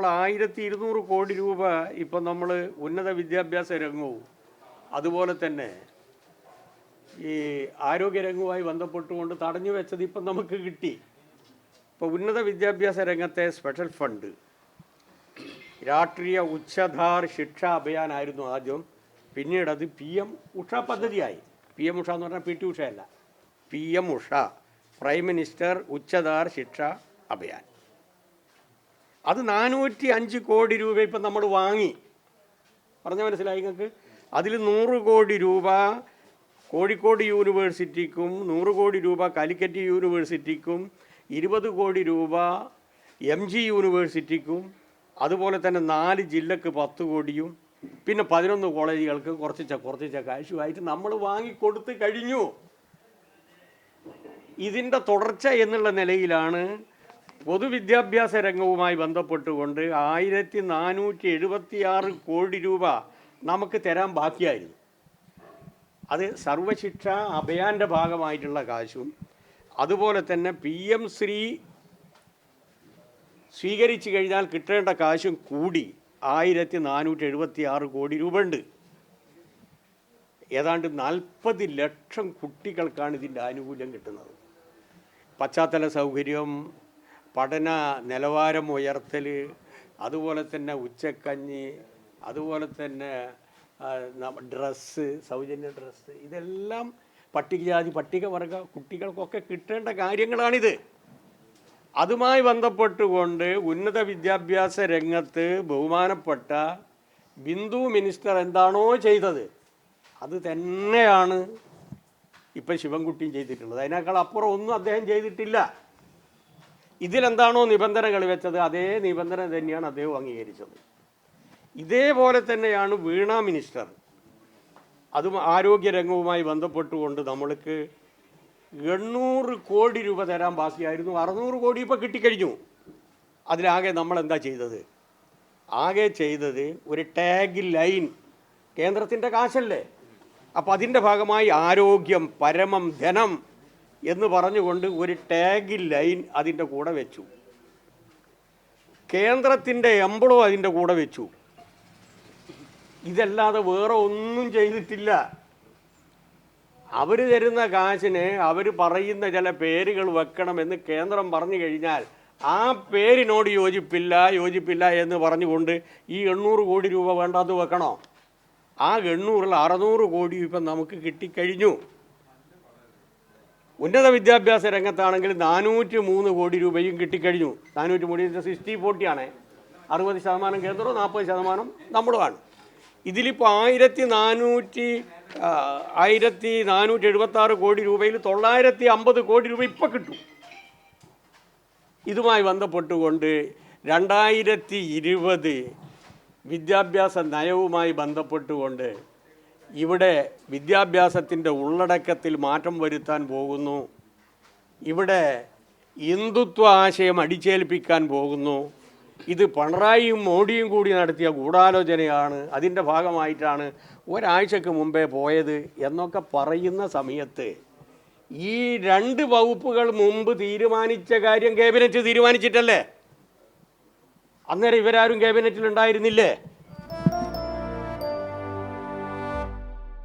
നമ്മൾ ആയിരത്തി ഇരുന്നൂറ് കോടി രൂപ ഇപ്പം നമ്മൾ ഉന്നത വിദ്യാഭ്യാസ രംഗവും അതുപോലെ തന്നെ ഈ ആരോഗ്യരംഗവുമായി ബന്ധപ്പെട്ടുകൊണ്ട് തടഞ്ഞു വെച്ചത് ഇപ്പം നമുക്ക് കിട്ടി. ഇപ്പോൾ ഉന്നത വിദ്യാഭ്യാസ രംഗത്തെ സ്പെഷ്യൽ ഫണ്ട്. രാഷ്ട്രീയ ഉച്ചധാർ ശിക്ഷ അഭിയാനായിരുന്നു ആദ്യം. പിന്നീട് അത് പി എം ഉഷ പദ്ധതിയായി. പി എം ഉഷ എന്ന് പറഞ്ഞാൽ P T ഉഷയല്ല P M Usha prime minister Uchchatar Shiksha Abhiyan. അത് നാനൂറ്റി അഞ്ച് കോടി രൂപ ഇപ്പം നമ്മൾ വാങ്ങി. പറഞ്ഞ മനസ്സിലായി നിങ്ങൾക്ക് അതിൽ നൂറ് കോടി രൂപ കോഴിക്കോട് യൂണിവേഴ്സിറ്റിക്കും നൂറ് കോടി രൂപ കാലിക്കറ്റ് യൂണിവേഴ്സിറ്റിക്കും ഇരുപത് കോടി രൂപ എം ജി യൂണിവേഴ്സിറ്റിക്കും അതുപോലെ തന്നെ നാല് ജില്ലക്ക് പത്ത് കോടിയും പിന്നെ പതിനൊന്ന് കോളേജുകൾക്ക് കുറച്ച് കുറച്ച് കാശുമായിട്ട് നമ്മൾ വാങ്ങിക്കൊടുത്ത് കഴിഞ്ഞു. ഇതിന്റെ തുടർച്ച എന്നുള്ള നിലയിലാണ് പൊതുവിദ്യാഭ്യാസ രംഗവുമായി ബന്ധപ്പെട്ടുകൊണ്ട് ആയിരത്തി നാനൂറ്റി എഴുപത്തി ആറ് കോടി രൂപ നമുക്ക് തരാൻ ബാക്കിയായിരുന്നു. അത് സർവശിക്ഷ അഭയാന്റെ ഭാഗമായിട്ടുള്ള കാശും അതുപോലെ തന്നെ പി എം ശ്രീ സ്വീകരിച്ചു കഴിഞ്ഞാൽ കിട്ടേണ്ട കാശും കൂടി ആയിരത്തി നാനൂറ്റി എഴുപത്തി ആറ് കോടി ഉണ്ട് ഏതാണ്ട് നാൽപ്പത് ലക്ഷം കുട്ടികൾക്കാണ് ഇതിന്റെ ആനുകൂല്യം കിട്ടുന്നത്. പശ്ചാത്തല സൗകര്യം പഠന നിലവാരം ഉയർത്തൽ അതുപോലെ തന്നെ ഉച്ചക്കഞ്ഞി അതുപോലെ തന്നെ ഡ്രസ്സ് സൗജന്യ ഡ്രസ്സ് ഇതെല്ലാം പട്ടികജാതി പട്ടികവർഗ കുട്ടികൾക്കൊക്കെ കിട്ടേണ്ട കാര്യങ്ങളാണിത്. അതുമായി ബന്ധപ്പെട്ടുകൊണ്ട് ഉന്നത വിദ്യാഭ്യാസ രംഗത്ത് ബഹുമാനപ്പെട്ട ബിന്ദു മിനിസ്റ്റർ എന്താണോ ചെയ്തത് അത് തന്നെയാണ് ഇപ്പം ശിവൻകുട്ടിയും ചെയ്തിട്ടുള്ളത്. അതിനേക്കാൾ അപ്പുറം ഒന്നും അദ്ദേഹം ചെയ്തിട്ടില്ല. ഇതിലെന്താണോ നിബന്ധനകൾ വെച്ചത് അതേ നിബന്ധന തന്നെയാണ് അദ്ദേഹം അംഗീകരിച്ചത്. ഇതേപോലെ തന്നെയാണ് വീണ മിനിസ്റ്റർ. അതും ആരോഗ്യരംഗവുമായി ബന്ധപ്പെട്ടുകൊണ്ട് നമ്മൾക്ക് എണ്ണൂറ് കോടി രൂപ തരാൻ ബാക്കിയായിരുന്നു. അറുന്നൂറ് കോടി ഇപ്പോൾ കിട്ടിക്കഴിഞ്ഞു. അതിലാകെ നമ്മൾ എന്താ ചെയ്തത്? ആകെ ചെയ്തത് ഒരു ടാഗ് ലൈൻ. കേന്ദ്രത്തിന്റെ കാശല്ലേ? അപ്പം അതിന്റെ ഭാഗമായി ആരോഗ്യം പരമം ധനം എന്ന് പറഞ്ഞുകൊണ്ട് ഒരു ടാഗ് ലൈൻ അതിന്റെ കൂടെ വെച്ചു. കേന്ദ്രത്തിന്റെ എംബ്ലോ അതിന്റെ കൂടെ വെച്ചു. ഇതല്ലാതെ വേറെ ഒന്നും ചെയ്തിട്ടില്ല. അവർ തരുന്ന കാശിന് അവർ പറയുന്ന ചില പേരുകൾ വെക്കണമെന്ന് കേന്ദ്രം പറഞ്ഞു കഴിഞ്ഞാൽ ആ പേരിനോട് യോജിപ്പില്ല യോജിപ്പില്ല എന്ന് പറഞ്ഞുകൊണ്ട് ഈ എണ്ണൂറ് കോടി രൂപ വേണ്ടാന്ന് വെക്കണോ? ആ എണ്ണൂറിൽ അറുന്നൂറ് കോടി ഇപ്പം നമുക്ക് കിട്ടിക്കഴിഞ്ഞു. ഉന്നത വിദ്യാഭ്യാസ രംഗത്താണെങ്കിൽ നാനൂറ്റി മൂന്ന് കോടി രൂപയും കിട്ടിക്കഴിഞ്ഞു. നാനൂറ്റി മൂന്ന് സിക്സ്റ്റി ഫോർട്ടിയാണ് അറുപത് ശതമാനം കേന്ദ്രവും നാൽപ്പത് ശതമാനം നമ്മളുമാണ് ഇതിലിപ്പോൾ ആയിരത്തി നാനൂറ്റി ആയിരത്തി നാനൂറ്റി എഴുപത്താറ് കോടി രൂപയിൽ തൊള്ളായിരത്തി അമ്പത് കോടി രൂപ ഇപ്പം കിട്ടും. ഇതുമായി ബന്ധപ്പെട്ടുകൊണ്ട് രണ്ടായിരത്തി ഇരുപത് വിദ്യാഭ്യാസ നയവുമായി ബന്ധപ്പെട്ടുകൊണ്ട് ഇവിടെ വിദ്യാഭ്യാസത്തിന്റെ ഉള്ളടക്കത്തിൽ മാറ്റം വരുത്താൻ പോകുന്നു. ഇവിടെ ഹിന്ദുത്വ ആശയം അടിച്ചേൽപ്പിക്കാൻ പോകുന്നു. ഇത് പിണറായിയും മോഡിയും കൂടി നടത്തിയ ഗൂഢാലോചനയാണ്. അതിന്റെ ഭാഗമായിട്ടാണ് ഒരാഴ്ചക്ക് മുമ്പേ പോയത് എന്നൊക്കെ പറയുന്ന സമയത്ത് ഈ രണ്ട് വകുപ്പുകൾ മുമ്പ് തീരുമാനിച്ച കാര്യം ക്യാബിനറ്റ് തീരുമാനിച്ചിട്ടല്ലേ? അന്നേരം ഇവരാരും ക്യാബിനറ്റിൽ ഉണ്ടായിരുന്നില്ലേ